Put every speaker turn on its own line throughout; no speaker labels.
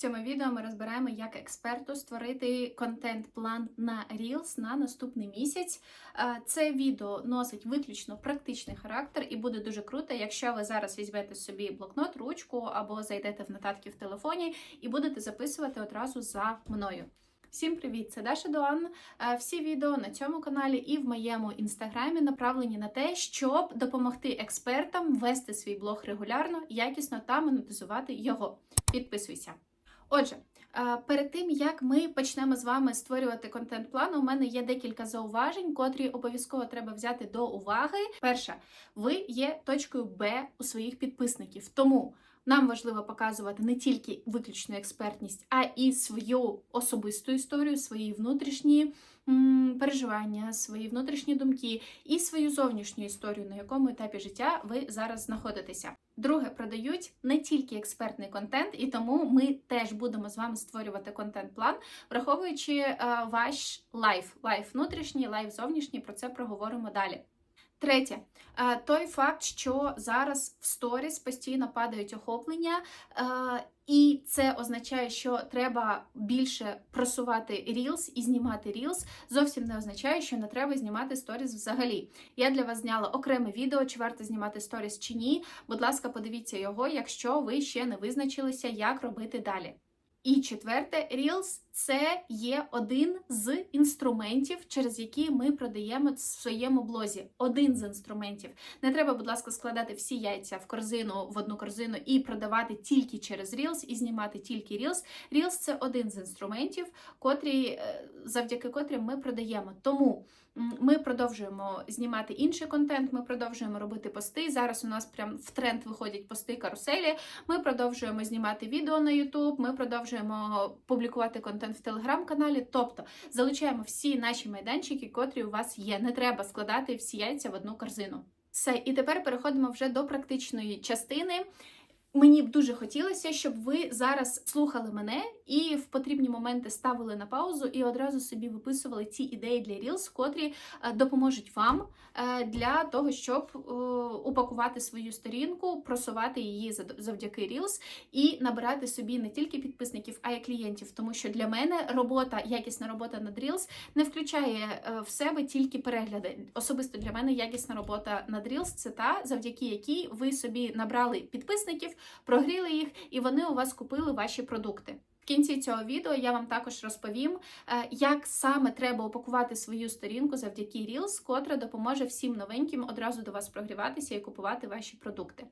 цьому відео ми розбираємо, як експерту створити контент-план на Reels на наступний місяць. Е, Це відео носить виключно практичний характер і буде дуже круто, якщо ви зараз візьмете собі блокнот, ручку або зайдете в нотатки в телефоні і будете записувати одразу за мною. Всім привіт! Це Даша Дуан. Е, Всі відео на цьому каналі і в моєму інстаграмі направлені на те, щоб допомогти експертам вести свій блог регулярно, якісно та монетизувати його. Підписуйся. Отже, е, перед тим як ми почнемо з вами створювати контент-план, у мене є декілька зауважень, котрі обов'язково треба взяти до уваги. Перше, ви є точкою Б у своїх підписників, тому. Нам важливо показувати не тільки виключну експертність, а і свою особисту історію, свої внутрішні м, переживання, свої внутрішні думки і свою зовнішню історію, на якому етапі життя ви зараз знаходитеся. Друге, продають не тільки експертний контент, і тому ми теж будемо з вами створювати контент-план, враховуючи е, ваш лайф, лайф внутрішній, лайф зовнішній. Про це проговоримо далі. Третє, е, той факт, що зараз в сторіс постійно падають охоплення, е, і це означає, що треба більше просувати Reels і знімати Reels, зовсім не означає, що не треба знімати сторіс взагалі. Я для вас зняла окреме відео, чи варто знімати сторіс чи ні. Будь ласка, подивіться його, якщо ви ще не визначилися, як робити далі. І четверте, Reels – це є один з інструментів, через які ми продаємо в своєму блозі. Один з інструментів. Не треба, будь ласка, складати всі яйця в корзину в одну корзину і продавати тільки через Reels, і знімати тільки Reels. Reels – це один з інструментів, котрі, е, завдяки котрим ми продаємо. Тому ми продовжуємо знімати інший контент, ми продовжуємо робити пости. Зараз у нас прям в тренд виходять пости каруселі. Ми продовжуємо знімати відео на YouTube, ми продовжуємо публікувати контент в телеграм-каналі. Тобто залучаємо всі наші майданчики, котрі у вас є. Не треба складати всі яйця в одну корзину. Все, і тепер переходимо вже до практичної частини. Мені б дуже хотілося, щоб ви зараз слухали мене і в потрібні моменти ставили на паузу і одразу собі виписували ті ідеї для Reels, котрі е, допоможуть вам е, для того, щоб е, упакувати свою сторінку, просувати її завдяки Reels і набирати собі не тільки підписників, а й клієнтів. Тому що для мене робота, якісна робота над Reels не включає в себе тільки перегляди. Особисто для мене якісна робота над Reels – це та, завдяки якій ви собі набрали підписників, прогріли їх, і вони у вас купили ваші продукти. В кінці цього відео я вам також розповім, е, як саме треба упакувати свою сторінку завдяки Reels, котра допоможе всім новеньким одразу до вас прогріватися і купувати ваші продукти.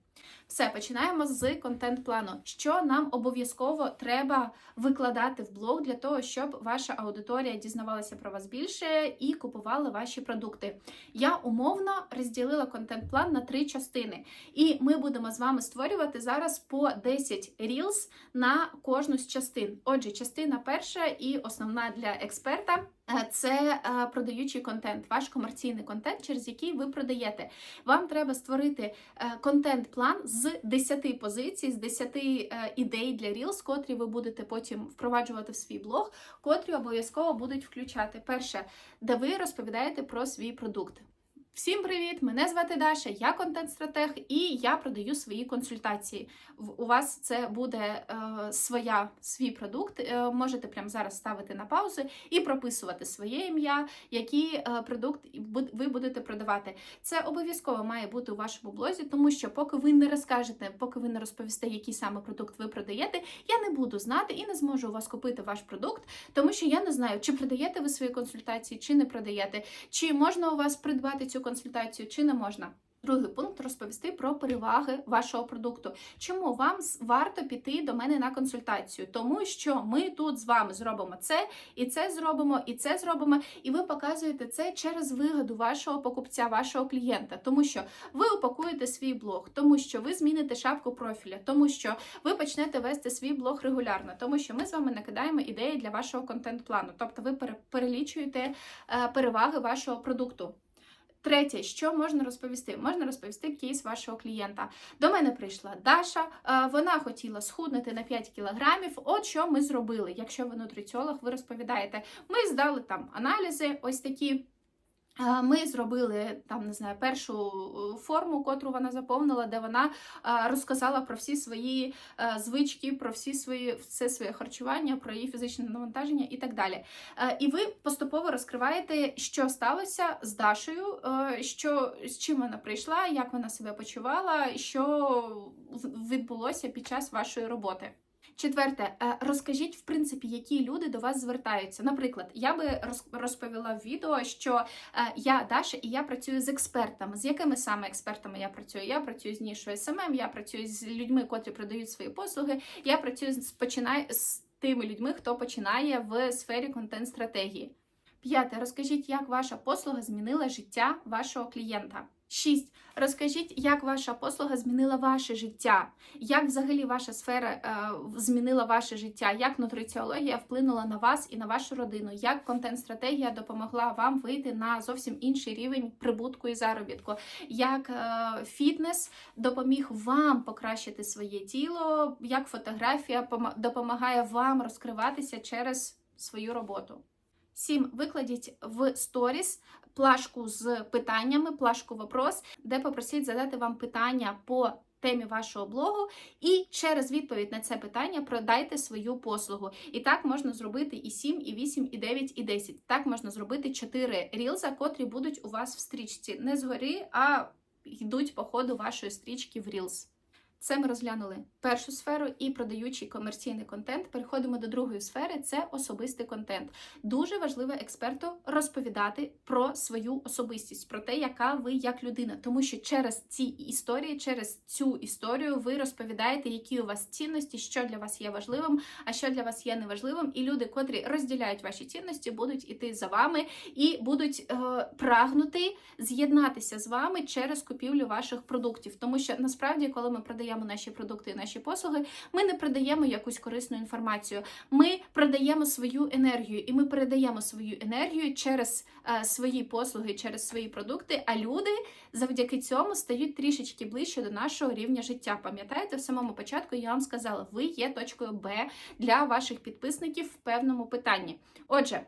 Все, починаємо з контент-плану. Що нам обов'язково треба викладати в блог для того, щоб ваша аудиторія дізнавалася про вас більше і купувала ваші продукти. Я умовно розділила контент-план на три частини, і ми будемо з вами створювати зараз по 10 Reels на кожну з частин. Отже, частина перша і основна для експерта. е, Це е, продаючий контент, ваш комерційний контент, через який ви продаєте. Вам треба створити е, контент-план з 10 позицій, з 10 е, ідей для Reels, котрі ви будете потім впроваджувати в свій блог, котрі обов'язково будуть включати. Перше, де ви розповідаєте про свій продукт. Всім привіт! Мене звати Даша, я контент-стратег і я продаю свої консультації. У вас це буде е, своя, свій продукт. Е, можете прямо зараз ставити на паузу і прописувати своє ім'я, який е, продукт ви будете продавати. Це обов'язково має бути у вашому блозі, тому що поки ви не розкажете, поки ви не розповісте, який саме продукт ви продаєте, я не буду знати і не зможу у вас купити ваш продукт, тому що я не знаю, чи продаєте ви свої консультації, чи не продаєте, чи можна у вас придбати цю консультацію, чи не можна. Другий пункт розповісти про переваги вашого продукту. Чому вам варто піти до мене на консультацію? Тому що ми тут з вами зробимо це, і це зробимо, і це зробимо, і ви показуєте це через вигоду вашого покупця, вашого клієнта, тому що ви упакуєте свій блог, тому що ви зміните шапку профіля, тому що ви почнете вести свій блог регулярно, тому що ми з вами накидаємо ідеї для вашого контент-плану, тобто ви перелічуєте е, переваги вашого продукту. Третє, що можна розповісти? Можна розповісти кейс вашого клієнта. До мене прийшла Даша, е, вона хотіла схуднути на 5 кілограмів. От що ми зробили. Якщо ви нутриціолог, ви розповідаєте, ми здали там аналізи, ось такі. Е, Ми зробили там не знаю першу е, форму, котру вона заповнила, де вона е, розказала про всі свої звички, про всі свої все своє харчування, про її фізичне навантаження і так далі. І ви поступово розкриваєте, що сталося з Дашею, е, що з чим вона прийшла, як вона себе почувала, що відбулося під час вашої роботи. Четверте, е, розкажіть, в принципі, які люди до вас звертаються. Наприклад, я би роз- розповіла в відео, що е, я Даша і я працюю з експертами. З якими саме експертами я працюю? Я працюю з нішою СММ, я працюю з людьми, котрі продають свої послуги. Я працюю з починаю з тими людьми, хто починає в сфері контент-стратегії. П'яте, розкажіть, як ваша послуга змінила життя вашого клієнта. Шість. Розкажіть, як ваша послуга змінила ваше життя, як взагалі ваша сфера е, змінила ваше життя, як нутриціологія вплинула на вас і на вашу родину, як контент-стратегія допомогла вам вийти на зовсім інший рівень прибутку і заробітку, як е, фітнес допоміг вам покращити своє тіло, як фотографія допомагає вам розкриватися через свою роботу. Сім. Викладіть в сторіс плашку з питаннями, плашку вопрос, де попросіть задати вам питання по темі вашого блогу, і через відповідь на це питання продайте свою послугу. І так можна зробити і 7, і 8, і 9, і 10. Так можна зробити 4 рілза, котрі будуть у вас в стрічці. Не згори, а йдуть по ходу вашої стрічки в рілз. Це ми розглянули першу сферу і продаючий комерційний контент. Переходимо до другої сфери це особистий контент. Дуже важливо експерту розповідати про свою особистість, про те, яка ви як людина, тому що через ці історії, через цю історію ви розповідаєте, які у вас цінності, що для вас є важливим, а що для вас є неважливим. І люди, котрі розділяють ваші цінності, будуть іти за вами і будуть е, прагнути з'єднатися з вами через купівлю ваших продуктів. Тому що насправді, коли ми продаємо наші продукти і наші послуги, ми не продаємо якусь корисну інформацію. Ми продаємо свою енергію, і ми передаємо свою енергію через е, свої послуги, через свої продукти. А люди завдяки цьому стають трішечки ближче до нашого рівня життя. Пам'ятаєте, в самому початку я вам сказала, ви є точкою Б для ваших підписників в певному питанні. Отже.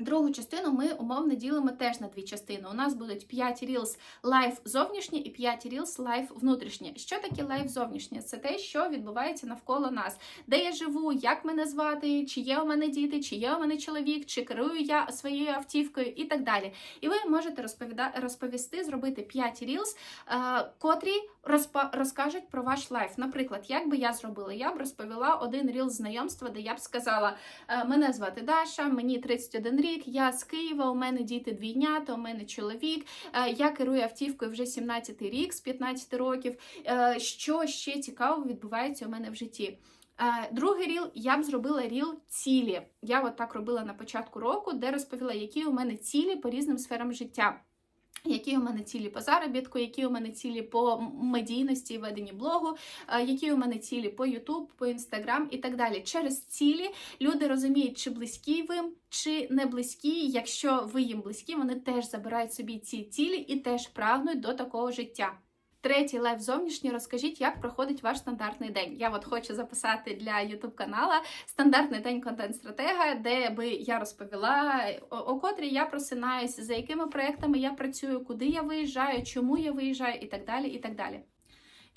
Другу частину ми умовно ділимо теж на дві частини. У нас будуть 5 Reels лайф зовнішнє і 5 Reels лайф внутрішнє. Що таке лайф зовнішнє? Це те, що відбувається навколо нас, де я живу, як мене звати, чи є у мене діти, чи є у мене чоловік, чи керую я своєю автівкою і так далі. І ви можете розповіда... розповісти, зробити 5 Reels, е, котрі розпа... розкажуть про ваш лайф. Наприклад, як би я зробила? Я б розповіла один Reels знайомства, де я б сказала: е, мене звати Даша, мені 31 рік, я з Києва, у мене діти двійнята, у мене чоловік. Е, Я керую автівкою вже 17 рік з 15 років. Е, Що ще цікавого відбувається у мене в житті? Е, Другий ріл я б зробила ріл цілі. Я от так робила на початку року, де розповіла, які у мене цілі по різним сферам життя. Які у мене цілі по заробітку, які у мене цілі по медійності і веденні блогу, е, які у мене цілі по YouTube, по Instagram і так далі. Через цілі люди розуміють, чи близькі ви, чи не близькі. Якщо ви їм близькі, вони теж забирають собі ці цілі і теж прагнуть до такого життя. Третій лайф зовнішній. Розкажіть, як проходить ваш стандартний день. Я от хочу записати для YouTube канала стандартний день контент-стратега, де би я розповіла, о, о котрій я просинаюся, за якими проектами я працюю, куди я виїжджаю, чому я виїжджаю, і так далі. і так далі.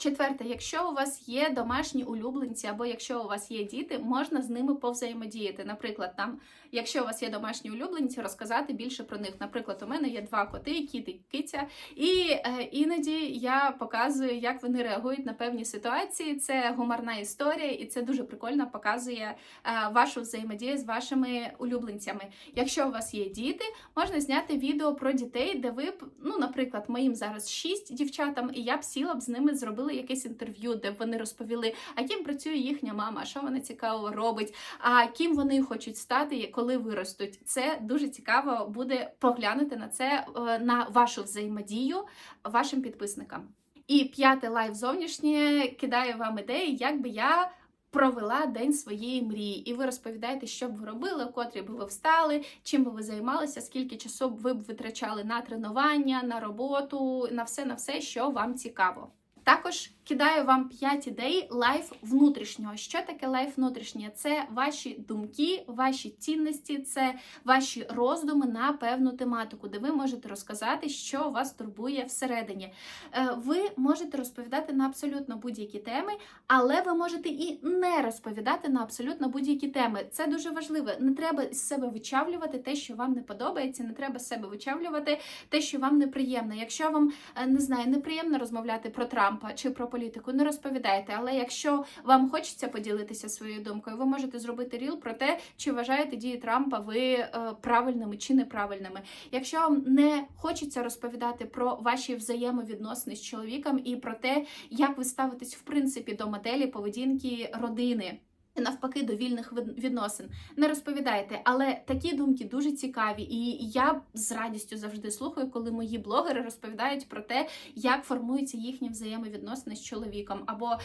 Четверте, якщо у вас є домашні улюбленці, або якщо у вас є діти, можна з ними повзаємодіяти. Наприклад, там, якщо у вас є домашні улюбленці, розказати більше про них. Наприклад, у мене є два коти, кіт і киця, і е, іноді я показую, як вони реагують на певні ситуації. Це гуморна історія, і це дуже прикольно показує е, вашу взаємодію з вашими улюбленцями. Якщо у вас є діти, можна зняти відео про дітей, де ви б, ну, наприклад, моїм зараз шість дівчатам, і я б сіла б з ними зробила якесь інтерв'ю, де вони розповіли, а ким працює їхня мама, що вона цікаво робить, а ким вони хочуть стати, коли виростуть. Це дуже цікаво буде поглянути на це е, на вашу взаємодію вашим підписникам. І п'яте лайв зовнішнє кидає вам ідеї, як би я. Провела день своєї мрії, і ви розповідаєте, що б ви робили, котрі б ви встали, чим би ви займалися, скільки часу б ви б витрачали на тренування, на роботу, на все, на все, що вам цікаво. Також кидаю вам 5 ідей лайф внутрішнього. Що таке лайф внутрішнє? Це ваші думки, ваші цінності, це ваші роздуми на певну тематику, де ви можете розказати, що вас турбує всередині. Е, Ви можете розповідати на абсолютно будь-які теми, але ви можете і не розповідати на абсолютно будь-які теми. Це дуже важливо. Не треба з себе вичавлювати те, що вам не подобається, не треба з себе вичавлювати те, що вам неприємно. Якщо вам е, не знаю, неприємно розмовляти про Трампа чи про політику, не розповідайте. Але якщо вам хочеться поділитися своєю думкою, ви можете зробити ріл про те, чи вважаєте дії Трампа ви е, правильними чи неправильними. Якщо вам не хочеться розповідати про ваші взаємовідносини з чоловіком і про те, як ви ставитесь в принципі до моделі поведінки родини. Навпаки, до вільних відносин не розповідайте, але такі думки дуже цікаві, і я з радістю завжди слухаю, коли мої блогери розповідають про те, як формуються їхні взаємовідносини з чоловіком, або е,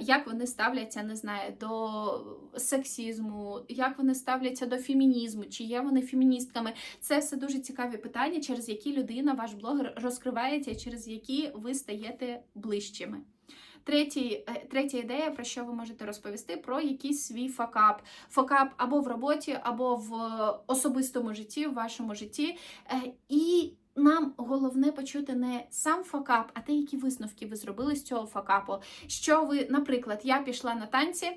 як вони ставляться, не знаю, до сексізму, як вони ставляться до фемінізму, чи є вони феміністками. Це все дуже цікаві питання, через які людина, ваш блогер, розкривається, через які ви стаєте ближчими. Третій, е, третя ідея, про що ви можете розповісти, про якийсь свій факап. Факап або в роботі, або в особистому житті, в вашому житті. Е, І нам головне почути не сам факап, а те, які висновки ви зробили з цього факапу. Що ви, наприклад, я пішла на танці.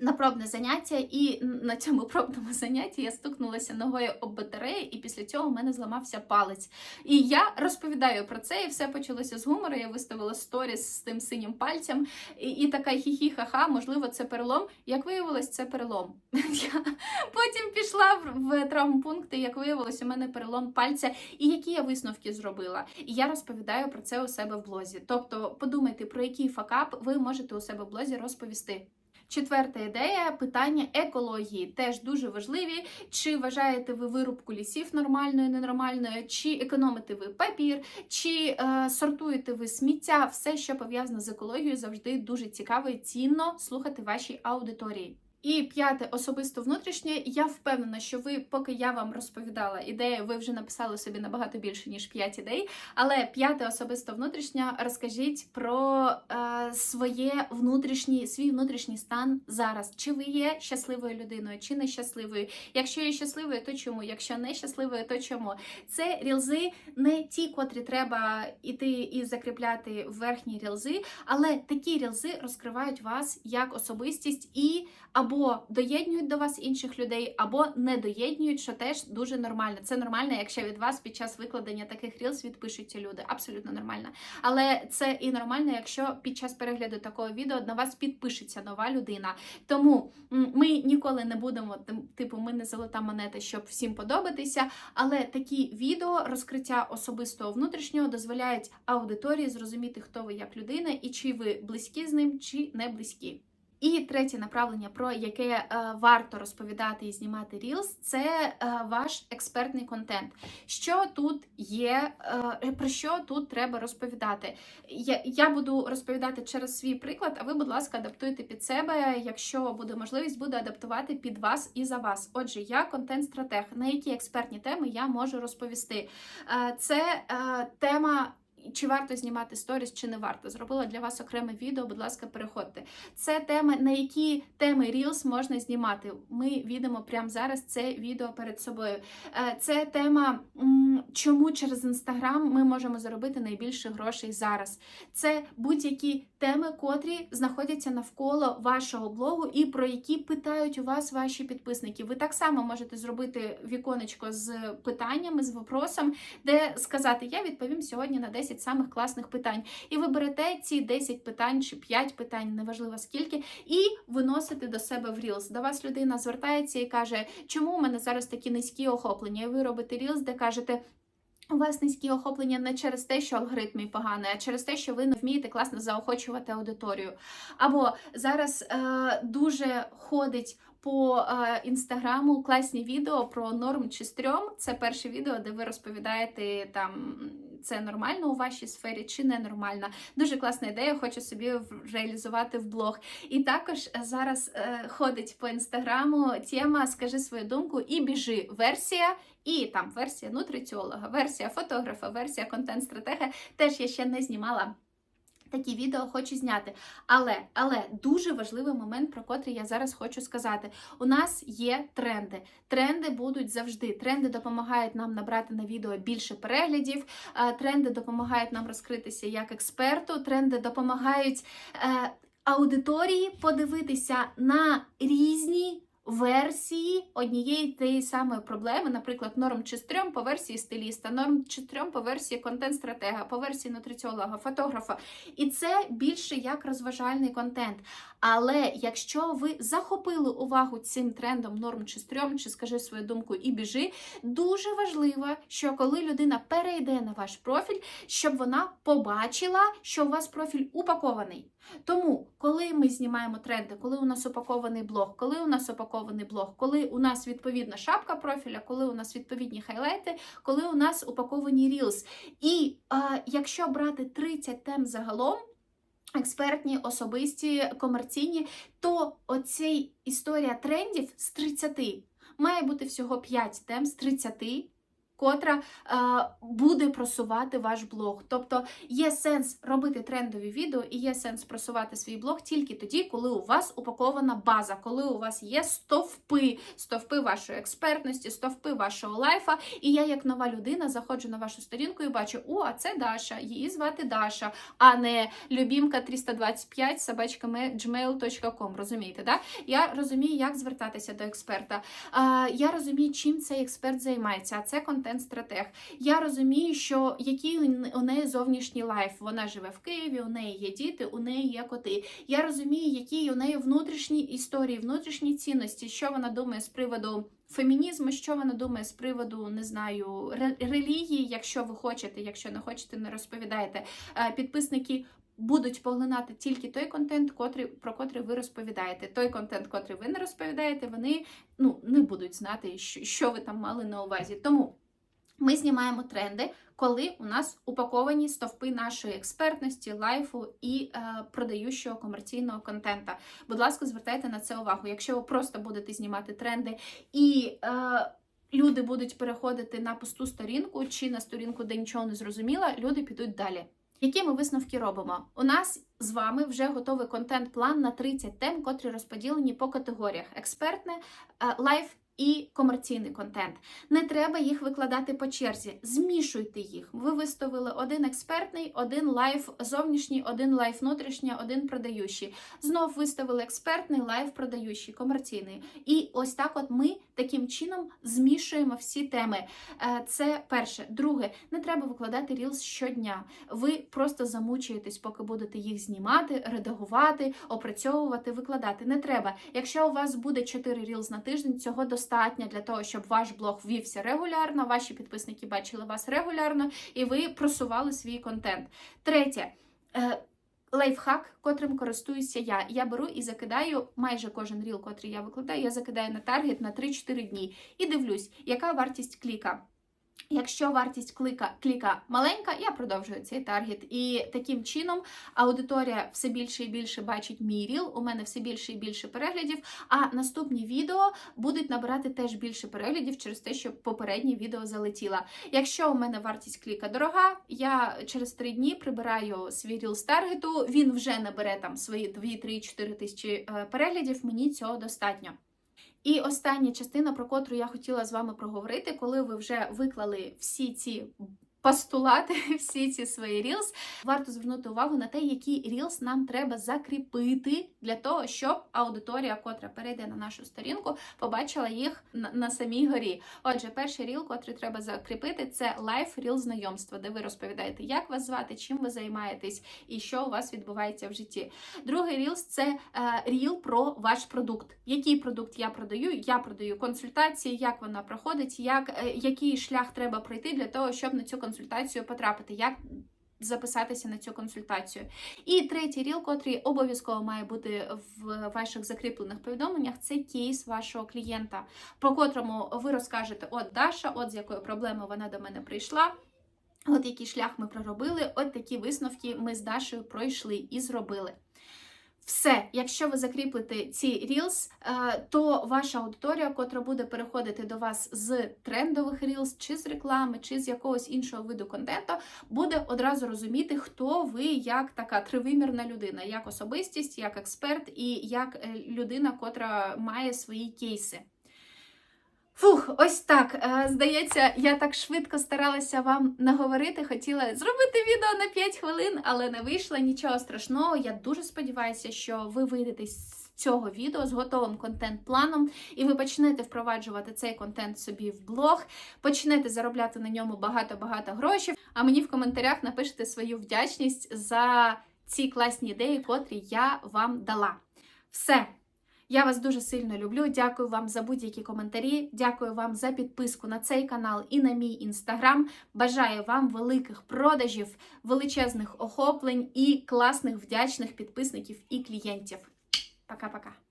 На пробне заняття, і на цьому пробному занятті я стукнулася ногою об батарею, і після цього в мене зламався палець. І я розповідаю про це, і все почалося з гумору. Я виставила сторіс з тим синім пальцем, і, і така хі-хі-ха-ха, можливо, це перелом. Як виявилось, це перелом. Я потім пішла в, в травмпункт, і як виявилось, у мене перелом пальця, і які я висновки зробила. І я розповідаю про це у себе в блозі. Тобто, подумайте, про який факап ви можете у себе в блозі розповісти. Четверта ідея питання екології теж дуже важливі. Чи вважаєте ви вирубку лісів нормальною, ненормальною, чи економите ви папір, чи е, сортуєте ви сміття? Все, що пов'язано з екологією, завжди дуже цікаво і цінно слухати вашій аудиторії. І п'яте особисто внутрішнє. Я впевнена, що ви, поки я вам розповідала ідеї, ви вже написали собі набагато більше ніж 5 ідей. Але п'яте особисто внутрішнє, розкажіть про е, своє внутрішній, свій внутрішній стан зараз. Чи ви є щасливою людиною, чи нещасливою? Якщо є щасливою, то чому? Якщо не щасливою, то чому? Це рілзи не ті, котрі треба іти і закріпляти в верхні рілзи, але такі рілзи розкривають вас як особистість і або доєднують до вас інших людей, або не доєднують, що теж дуже нормально. Це нормально, якщо від вас під час викладення таких рілз відпишуться люди. Абсолютно нормально. Але це і нормально, якщо під час перегляду такого відео на вас підпишеться нова людина. Тому ми ніколи не будемо типу, ми не золота монета, щоб всім подобатися. Але такі відео розкриття особистого внутрішнього дозволяють аудиторії зрозуміти, хто ви як людина і чи ви близькі з ним, чи не близькі. І третє направлення, про яке е, варто розповідати і знімати Reels, це е, ваш експертний контент. Що тут є, е, про що тут треба розповідати? Я, я буду розповідати через свій приклад, а ви, будь ласка, адаптуйте під себе. Якщо буде можливість, буду адаптувати під вас і за вас. Отже, я контент-стратег. На які експертні теми я можу розповісти? Це тема. Чи варто знімати сторіс, чи не варто? Зробила для вас окреме відео, будь ласка, переходьте. Це теми, на які теми Reels можна знімати. Ми відемо прямо зараз це відео перед собою. Е, Це тема, чому через інстаграм ми можемо заробити найбільше грошей зараз. Це будь-які теми, котрі знаходяться навколо вашого блогу, і про які питають у вас ваші підписники. Ви так само можете зробити віконечко з питаннями, з вопросом, де сказати: Я відповім сьогодні на 10 самих класних питань. І ви берете ці 10 питань чи 5 питань, неважливо скільки, і виносите до себе в Reels. До вас людина звертається і каже, чому у мене зараз такі низькі охоплення? І ви робите Reels, де кажете. У вас низькі охоплення не через те, що алгоритм поганий, а через те, що ви не вмієте класно заохочувати аудиторію. Або зараз е, дуже ходить по е, інстаграму класні відео про норм чи стрьом. Це перше відео, де ви розповідаєте там. Це нормально у вашій сфері чи ненормально. Дуже класна ідея, хочу собі реалізувати в блог. І також е, зараз е, ходить по інстаграму тема Скажи свою думку і біжи. Версія, і там версія нутриціолога, версія фотографа, версія контент-стратега. Теж я ще не знімала. Такі відео хочу зняти. Але, але дуже важливий момент, про котрий я зараз хочу сказати. У нас є тренди. Тренди будуть завжди. Тренди допомагають нам набрати на відео більше переглядів. е, Тренди допомагають нам розкритися як експерту. Тренди допомагають е, аудиторії подивитися на різні. Версії однієї тієї самої проблеми, наприклад, норм чи стрьом по версії стиліста, норм чи стрьом по версії контент-стратега, по версії нутриціолога, фотографа. І це більше як розважальний контент. Але якщо ви захопили увагу цим трендом норм чи стрьом, чи скажи свою думку і біжи, дуже важливо, що коли людина перейде на ваш профіль, щоб вона побачила, що у вас профіль упакований. Тому, коли ми знімаємо тренди, коли у нас упакований блог, коли у нас упакований блог, коли у нас відповідна шапка профіля, коли у нас відповідні хайлайти, коли у нас упаковані рілс. І е, якщо брати 30 тем загалом. Експертні, особисті, комерційні, то оцей історія трендів з 30 має бути всього 5 тем з 30, котра е, буде просувати ваш блог. Тобто є сенс робити трендові відео і є сенс просувати свій блог тільки тоді, коли у вас упакована база, коли у вас є стовпи, стовпи вашої експертності, стовпи вашого лайфа. І я, як нова людина, заходжу на вашу сторінку і бачу, о, а це Даша, її звати Даша, а не любімка 325 собачками gmail.com. Розумієте, да? Я розумію, як звертатися до експерта. А, Я розумію, чим цей експерт займається. А це контент-стратег. Я розумію, що який у неї зовнішній лайф. Вона живе в Києві, у неї є діти, у неї є коти. Я розумію, які у неї внутрішні історії, внутрішні цінності, що вона думає з приводу. Фемінізму, що вона думає з приводу, не знаю, релігії, якщо ви хочете, якщо не хочете, не розповідайте. Е, Підписники будуть поглинати тільки той контент, котрий, про котрий ви розповідаєте. Той контент, котрий ви не розповідаєте, вони ну, не будуть знати, що ви там мали на увазі. Тому ми знімаємо тренди, коли у нас упаковані стовпи нашої експертності, лайфу і е, продаючого комерційного контента. Будь ласка, звертайте на це увагу. Якщо ви просто будете знімати тренди і е, люди будуть переходити на пусту сторінку чи на сторінку, де нічого не зрозуміло, люди підуть далі. Які ми висновки робимо? У нас з вами вже готовий контент-план на 30 тем, котрі розподілені по категоріях: експертне, е, лайф і комерційний контент. Не треба їх викладати по черзі. Змішуйте їх. Ви виставили один експертний, один лайф зовнішній, один лайф внутрішній, один продаючий. Знов виставили експертний, лайф продаючий, комерційний. І ось так, от ми таким чином змішуємо всі теми. Е, Це перше. Друге, не треба викладати рілс щодня. Ви просто замучуєтесь, поки будете їх знімати, редагувати, опрацьовувати, викладати. Не треба. Якщо у вас буде 4 рілз на тиждень, цього достатньо для того, щоб ваш блог вівся регулярно, ваші підписники бачили вас регулярно, і ви просували свій контент. Третє. е, Лайфхак, котрим користуюся я. Я беру і закидаю майже кожен ріл, котрий я викладаю, я закидаю на таргет на 3-4 дні і дивлюсь, яка вартість кліка. Якщо вартість клика, кліка маленька, я продовжую цей таргет. І таким чином аудиторія все більше і більше бачить мій ріл, у мене все більше і більше переглядів. А наступні відео будуть набирати теж більше переглядів через те, що попереднє відео залетіло. Якщо у мене вартість кліка дорога, я через 3 дні прибираю свій ріл з таргету, він вже набере там свої 2-3-4 тисячі е, переглядів. Мені цього достатньо. І остання частина, про котру я хотіла з вами проговорити, коли ви вже виклали всі ці постулати, всі ці свої рілс, варто звернути увагу на те, які рілс нам треба закріпити для того, щоб аудиторія, котра перейде на нашу сторінку, побачила їх на, на самій горі. Отже, перший ріл, котрий треба закріпити, це лайф ріл знайомства, де ви розповідаєте, як вас звати, чим ви займаєтесь і що у вас відбувається в житті. Другий рілс це е, ріл про ваш продукт. Який продукт я продаю? Я продаю консультації, як вона проходить, як, е, який шлях треба пройти для того, щоб на цю консультацію потрапити. Як Записатися на цю консультацію. І третій ріл, котрий обов'язково має бути в ваших закріплених повідомленнях, це кейс вашого клієнта, по котрому ви розкажете: от Даша, от з якою проблемою вона до мене прийшла. От який шлях ми проробили, от такі висновки ми з Дашою пройшли і зробили. Все, якщо ви закріпите ці Reels, е, то ваша аудиторія, котра буде переходити до вас з трендових Reels, чи з реклами, чи з якогось іншого виду контенту, буде одразу розуміти, хто ви як така тривимірна людина, як особистість, як експерт і як е, людина, котра має свої кейси. Фух, ось так. Е, Здається, я так швидко старалася вам наговорити. Хотіла зробити відео на 5 хвилин, але не вийшло нічого страшного. Я дуже сподіваюся, що ви вийдете з цього відео з готовим контент-планом, і ви почнете впроваджувати цей контент собі в блог, почнете заробляти на ньому багато-багато грошей. А мені в коментарях напишете свою вдячність за ці класні ідеї, котрі я вам дала. Все. Я вас дуже сильно люблю. Дякую вам за будь-які коментарі. Дякую вам за підписку на цей канал і на мій інстаграм. Бажаю вам великих продажів, величезних охоплень і класних вдячних підписників і клієнтів. Пока-пока.